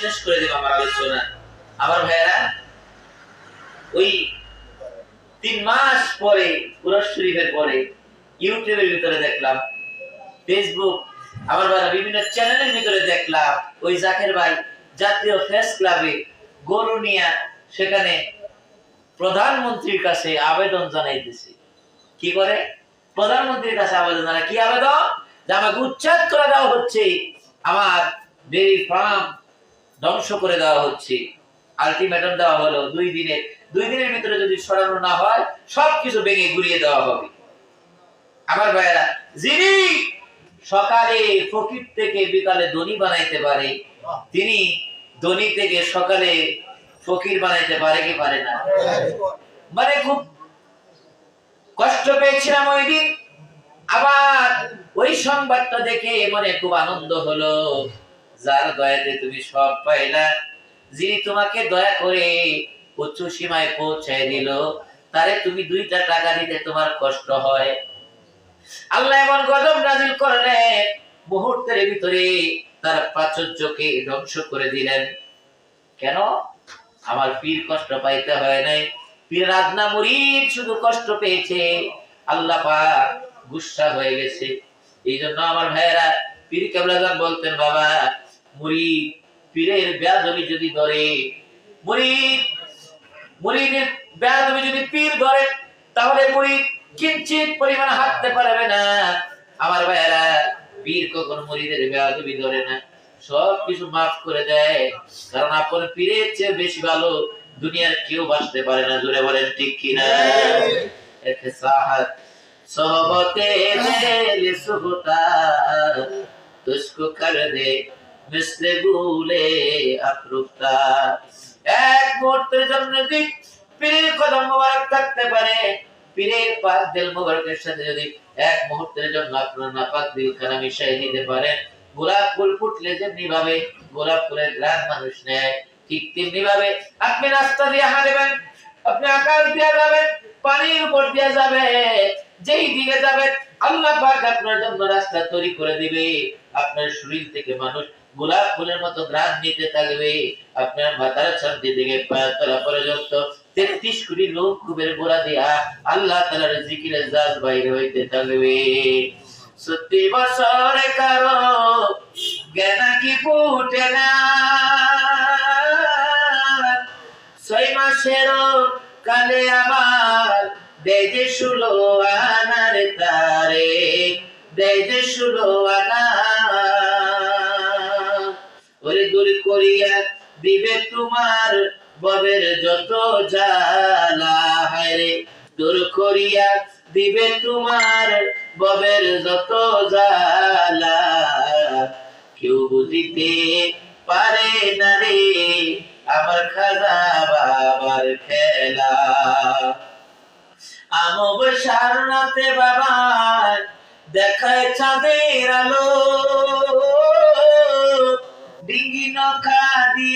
শেষ করে দেব আমার আলোচনা। আমার ভাইয়েরা, ওই তিন মাস পরে কুরাস শরীফের পরে, ইউটিউবের ভিতরে দেখলাম ফেসবুক আমার ভাইরা বিভিন্ন চ্যানেলের ভিতরে দেখলাম, ওই জাকের ভাই জাতীয় প্রেস ক্লাবে গরু নিয়ে সেখানে প্রধানমন্ত্রীর কাছে আবেদন জানাইতেছে। কি করে? প্রধানমন্ত্রীর কাছে আবেদন জানায়, কি আবেদন? যে আমাকে উচ্ছেদ করে দেওয়া হচ্ছে আমার ডেরি ফার্ম ধ্বংস করে দেওয়া হচ্ছে। আলটিমেটাম দেওয়া হলো দুই দিনের দুই দিনের ভিতরে যদি সরানো না হয়, সবকিছু ভেঙে গুড়িয়ে দেওয়া হবে। আমার ভাইয়েরা, যিনি সকালে ফকির থেকে বিকালে ধনী বানাইতে পারে, তিনি ধনী থেকে সকালে ফকির বানাইতে পারে কি পারে না? মানে খুব কষ্ট পেয়েছিলাম ওই দিন। আবার ওই সংবাদটা দেখে মনে খুব আনন্দ হলো। যার দয়াতে তুমি সব পাইলা, যিনি তোমাকে দয়া করে উচ্চ সীমায় পৌঁছায় দিল, তারে তুমি দুইটা টাকা দিতে তোমার কষ্ট হয়। আল্লাহ এমন গজব নাজিল করলেন, মুহূর্তের ভিতরে তার প্রাচুর্যকে ধ্বংস করে দিলেন। কেন? আমার পীর কষ্ট পাইতে হয় নাই। পীর রাধনা মুরিদ শুধু কষ্ট পেয়েছে, আল্লাহ পাক গুসা হয়ে গেছে। এই জন্য আমার ভাইয়েরা, পীর কেবলাজান বলতেন, বাবা মুরিদ পীরের বেয়াদবি যদি ধরে মুরিদ মুরিদের বেয়াদবি যদি পীর ধরে তাহলে মুরিদ কিঞ্চিত পরিমাণ হাঁটতে পারবে না আমার ভাইয়েরা পীর কখন মুরিদের বেয়াদবি ধরে না সব কিছু মাফ করে দেয় কারণ আপনার পীরের চেয়ে বেশি ভালো দুনিয়ার কেউ বাঁচতে পারে না জোরে বলেন ঠিক কিনা এতে সাহাত सोहबते दिल सुबता तुझको कर दे মিসলে গুলে এক মুহূর্তের জন্য যদি পীরের কদম মোবারক থাকতে পারে, পীরের পাক দিল মোবারকের সাথে যদি এক মুহূর্তের জন্য আপনার নাপাক মিশাই পারেন, গোলাপ ফুল ফুটলে যেমনি ভাবে গোলাপ ফুলের গ্রাম মানুষ নেয়, ঠিক তেমনি ভাবে আপনি রাস্তা দিয়ে হাঁটবেন, আপনি আকাশ দিয়ে যাবেন, পানির উপর দিয়ে যাবে যেই দিকে যাবেন, আল্লাহ পাক আপনার জন্য রাস্তা তৈরি করে দিবে। আপনার শরীর থেকে মানুষ গোলাপ ফুলের মতো গ্রাম নিতে থাকবে। আপনার মাথার শান্তি থেকে পায়ের পর্যন্ত তেত্রিশ কোটি লোক কুবের গোড়া দিয়া আল্লাহ তালার জিকিরের জাজ বাইরে হইতে থাকবে। সত্যি বছরে কারও জ্ঞানা কি ফুটে না। ছয় মাসেরও কালে আবার দেয় যে ষোলো আনার তারে, দেয় যে ষোলো আনা করিয়া দিবে তোমার ববের যত জ্বালা। হায়রে দূর করিয়া দিবে তোমার ববের যত জ্বালা। কেউ বুঝিতে পারে না রে, আমার খাজা বাবার খেলা। আমব সারনাতে বাবা দেখায় চাঁদের আলো।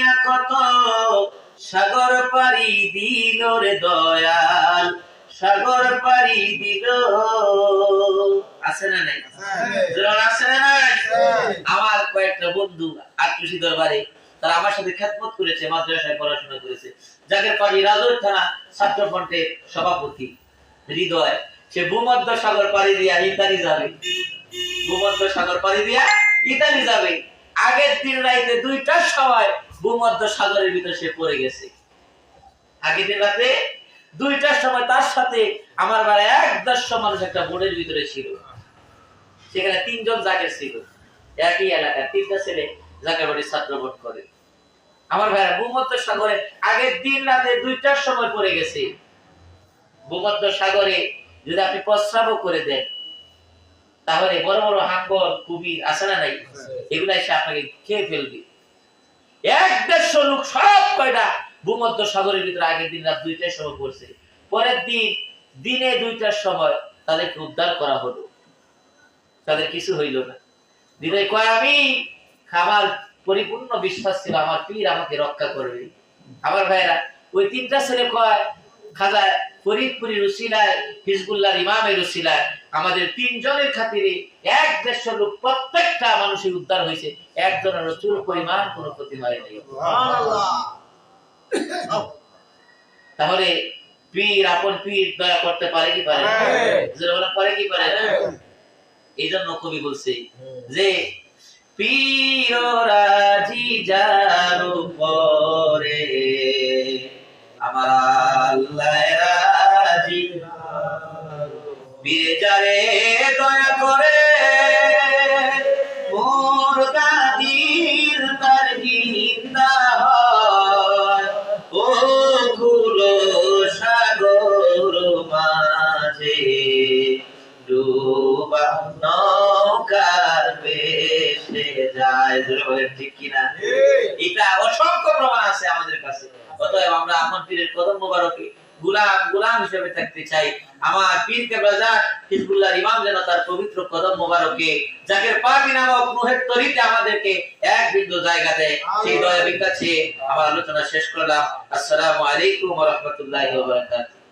দিয়া কত? সাগর পাড়ি দিল রে দয়াল সাগর পাড়ি দিল। আছে না নাই? আছে। না নাই? আমার কয়েকটা বন্ধু আত্মীয় দরবারে তারা আমার সাথে করেছে মাদ্রাসায় পড়াশোনা করেছে। যাদের পাড়ি রাজর থানা ছাত্র ফ্রন্টের সভাপতি হৃদয়। সে ভূমধ্য সাগর পাড়ি দিয়া ইতালি যাবে। ভূমধ্য সাগর পাড়ি দিয়া ইতালি যাবে। আগের দিন রাইতে দুইটার সময় ভূমধ্য সাগরের ভিতরে সে পড়ে গেছে। আগের দিন রাতে দুইটার সময় তার সাথে আমার বাড়ি এক দেড়শো মানুষ একটা বোর্ডের ভিতরে ছিল। সেখানে তিনজন জাকের ছিল। একই এলাকার তিনটা ছেলে জাকের বাড়ির ছাত্র ভোট করে। আমার ভাইরা ভূমধ্য সাগরে আগের দিন রাতে দুইটার সময় পড়ে গেছে। ভূমধ্য সাগরে যদি আপনি প্রস্রাবও করে দেন তাহলে বড় বড় হাঙ্গর কুমির আছে না নাই? এগুলা এসে আপনাকে খেয়ে ফেলবে। এক দেড়শো লোক সব কয়টা ভূমধ্য সাগরের ভিতরে আগের দিন রাত দুইটার সময় পড়ছে পরের দিন দিনে দুইটার সময় তাদেরকে উদ্ধার করা হলো। তাদের কিছু হইল না। দিনে কয় আমি আমার পরিপূর্ণ বিশ্বাস ছিল আমার পীর আমাকে রক্ষা করবে। আমার ভাইরা ওই তিনটা ছেলে কয় খাজা ফরিদপুরি রুসিলায় হিজবুল্লাহর ইমামের রুসিলায় আমাদের তিনজনের খাতিরে এক দেড়শো লোক প্রত্যেকটা মানুষের উদ্ধার হয়েছে। একজনের চুল পরিমাণ কোনো ক্ষতি হয় নাই। তাহলে পীর আপন পীর দয়া করতে পারে কি পারে? হ্যাঁ। পারে কি পারে এই জন্য কবি বলছে যে পীর রাজি যার উপরে। তার হয় সাগর মাঝে ডুবা নৌকার যায় ঠিক কিনা এটা অসংখ্য প্রমাণ আছে আমাদের কাছে অতএব আমরা আমার পীরের কদম মোবারকে গুলাম গুলাম হিসেবে থাকতে চাই। আমার ইমাম যেন তার পবিত্র কদম মোবারকে পাটি নামক রুহের তরিতে আমাদেরকে এক বিন্দু জায়গা দেয়। সেই কাছে আমার আলোচনা শেষ করলাম। আসসালামু আলাইকুম ওয়া রাহমাতুল্লাহি ওয়া বারাকাতুহু।